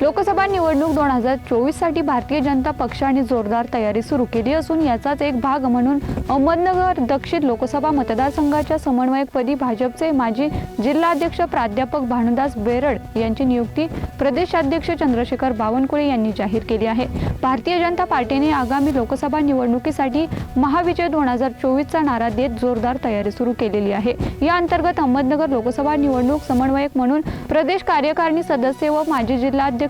लोकसभा निवडणूक दोन हजार चोवीससाठी भारतीय जनता पक्षाने जोरदार तयारी सुरू केली असून याचाच एक भाग म्हणून अहमदनगर दक्षिण लोकसभा मतदारसंघाच्या समन्वयकपदी भाजपचे माजी जिल्हाध्यक्ष प्राध्यापक भानुदास बेरड यांची नियुक्ती प्रदेशाध्यक्ष चंद्रशेखर बावनकुळे यांनी जाहीर केली आहे. भारतीय जनता पार्टीने आगामी लोकसभा निवडणुकीसाठी महाविजय दोन हजार चोवीसचा नारा देत जोरदार तयारी सुरू केलेली आहे. या अंतर्गत अहमदनगर लोकसभा निवडणूक समन्वयक म्हणून प्रदेश कार्यकारिणी सदस्य व माजी जिल्हाध्यक्ष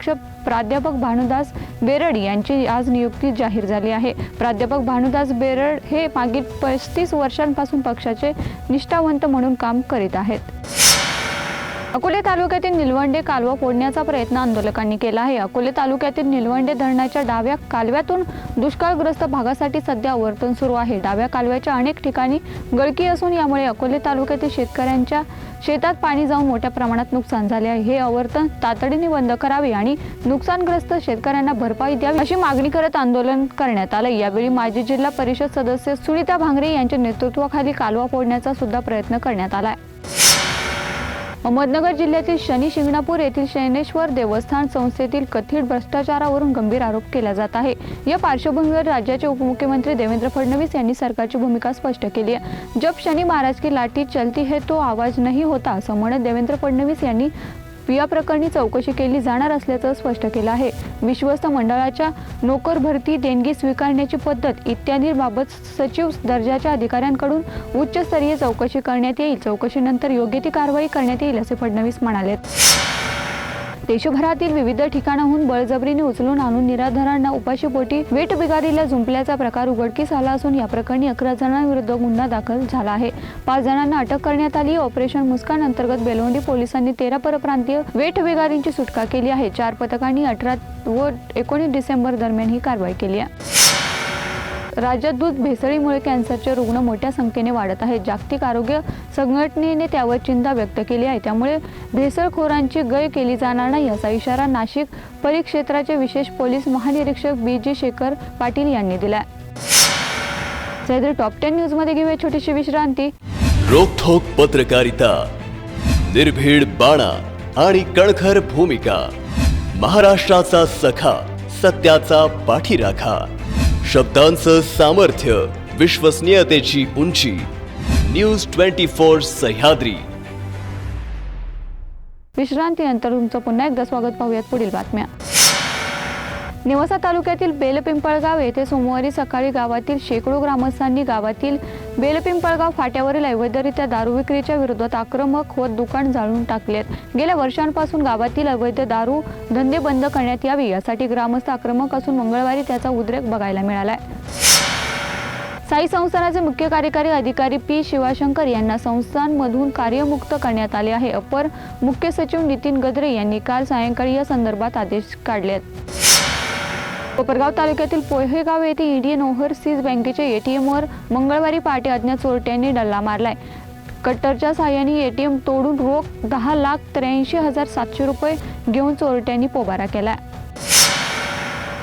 प्राध्यापक भानुदास बेरड यांची आज नियुक्ती जाहीर झाली आहे. प्राध्यापक भानुदास बेरड हे मागील पस्तीस वर्षांपासून पक्षाचे निष्ठावंत म्हणून काम करीत आहेत. अकोले तालुक्यातील निलवंडे कालवा फोडण्याचा प्रयत्न आंदोलकांनी केला आहे. अकोले तालुक्यातील निलवंडे धरणाच्या डाव्या कालव्यातून दुष्काळग्रस्त भागासाठी सध्या आवर्तन सुरू आहे. डाव्या कालव्याच्या अनेक ठिकाणी गळकी असून यामुळे अकोले तालुक्यातील शेतकऱ्यांच्या शेतात पाणी जाऊन मोठ्या प्रमाणात नुकसान झाले आहे. हे आवर्तन तातडीने बंद करावे आणि नुकसानग्रस्त शेतकऱ्यांना भरपाई द्यावी अशी मागणी करत आंदोलन करण्यात आलं यावेळी माजी जिल्हा परिषद सदस्य सुनीता भांगरे यांच्या नेतृत्वाखाली कालवा फोडण्याचा सुद्धा प्रयत्न करण्यात आला आहे अहमदनगर जिल्ह्यातील शनी शिंगणापूर येथील शैनेश्वर देवस्थान संस्थेतील कथित भ्रष्टाचारावरून गंभीर आरोप केला जात आहे. या पार्श्वभूमीवर राज्याचे उपमुख्यमंत्री देवेंद्र फडणवीस यांनी सरकारची भूमिका स्पष्ट केली आहे. जब शनी महाराज की लाठी चलती है तो आवाज नाही होता असं म्हणत देवेंद्र फडणवीस यांनी या प्रकरणी चौकशी केली जाणार असल्याचं स्पष्ट केलं आहे. विश्वस्त मंडळाच्या नोकर भरती देणगी स्वीकारण्याची पद्धत इत्यादींबाबत सचिव दर्जाच्या अधिकाऱ्यांकडून उच्चस्तरीय चौकशी करण्यात येईल. चौकशीनंतर योग्य ती कारवाई करण्यात येईल असे फडणवीस म्हणाले देशभरातील विविध ठिकाणाहून बळजबरीने उचलून आणून निराधारांना उपाशीपोटी वेट बिगारीला जुंपल्याचा प्रकार उघडकीस आला असून या प्रकरणी अकरा जणांविरुद्ध गुन्हा दाखल झाला आहे. पाच जणांना अटक करण्यात आली. ऑपरेशन मुस्कान अंतर्गत बेलवंडी पोलिसांनी तेरा परप्रांतीय वेठ बिगारींची सुटका केली आहे. चार पथकांनी अठरा व एकोणीस डिसेंबर दरम्यान ही कारवाई केली आहे. राज्यात दूध भेसळीमुळे कॅन्सरचे रुग्ण मोठ्या संख्येने वाढत आहेत. जागतिक आरोग्य संघटनेने त्यावर चिंता व्यक्त केली आहे. त्यामुळे भेसळखोरांची गय केली जाणार नाही असा इशारा नाशिक परिक्षेत्राचे विशेष पोलीस महानिरीक्षक बी जी शेखर पाटील यांनी दिला सह्याद्री टॉप टेन न्यूजमध्ये घेऊया छोटीशी विश्रांती. रोखोक पत्रकारिता निर्भीड बाणा आणि कणखर भूमिका महाराष्ट्राचा सखा सत्याचा पाठीराखा. शब्दांचं सामर्थ्य विश्वसनीयतेची उंची. News twenty four Sahyadri. विश्रांतीनंतर तुमचं पुन्हा एकदा स्वागत पाहूयात पुढील बातम्या. नेवासा तालुक्यातील बेलपिंपळगाव येथे सोमवारी सकाळी गावातील शेकडो ग्रामस्थांनी गावातील बेलपिंपळगाव फाट्यावरील अवैधरित्या दारू विक्रीच्या विरोधात आक्रमक होत दुकान जाळून टाकलेत. गेल्या वर्षांपासून गावातील अवैध दारू धंदे बंद करण्यात यावे यासाठी ग्रामस्थ आक्रमक असून मंगळवारी त्याचा उद्रेक बघायला मिळालाय. साई संस्थानाचे मुख्य कार्यकारी अधिकारी पी शिवाशंकर यांना संस्थांमधून कार्यमुक्त करण्यात आले आहे. अपर मुख्य सचिव नितीन गद्रे यांनी काल सायंकाळी या संदर्भात आदेश काढले आहेत कोपरगाव तालुक्यातील पोहेगाव येथे इंडियन ओव्हरसीज बँकेच्या एटीएमवर मंगळवारी पहाटे अज्ञात चोरट्यांनी डल्ला मारलाय. कट्टरच्या साह्याने एटीएम तोडून रोख दहा लाख त्र्याऐंशी हजार सातशे रुपये घेऊन चोरट्यांनी पोबारा केला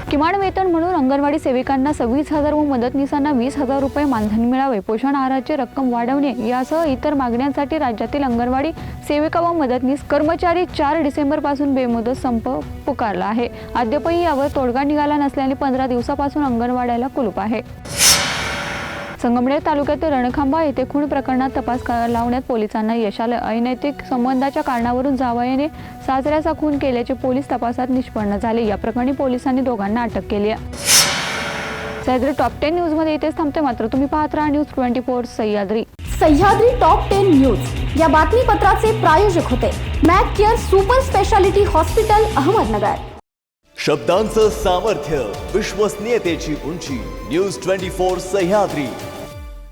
किमान वेतन म्हणून अंगणवाडी सेविकांना सव्वीस हजार व मदतनीसांना वीस हजार रुपये मानधन मिळावे. पोषण आहाराची रक्कम वाढवणे यासह इतर मागण्यांसाठी राज्यातील अंगणवाडी सेविका व मदतनीस कर्मचारी चार डिसेंबरपासून बेमुदत संप पुकारला आहे. अद्यापही यावर तोडगा निघाला नसल्याने पंधरा दिवसापासून अंगणवाड्याला कुलूप आहे. संगमनेर तालुक्यातील रणखांबा येथे खून प्रकरणात तपास लावण्यात पोलिसांना यश आलं. अनैतिक संबंधाच्या कारणावरून जावयाने सासऱ्याचा खून केल्याचे पोलीस तपासात निष्पन्न झाले. या प्रकरणी पोलिसांनी दोघांना अटक केली आहे. सह्याद्री टॉप टेन न्यूजमध्ये इथेच थांबते. मात्र तुम्ही पाहत राहा news twenty four Sahyadri. Sahyadri top ten news. या बातमीपत्राचे प्रायोजक होते Mac Care super speciality hospital Ahmednagar. शब्दांचं सामर्थ्य विश्वसनीयतेची उंची न्यूज ट्वेंटी फोर सह्याद्री.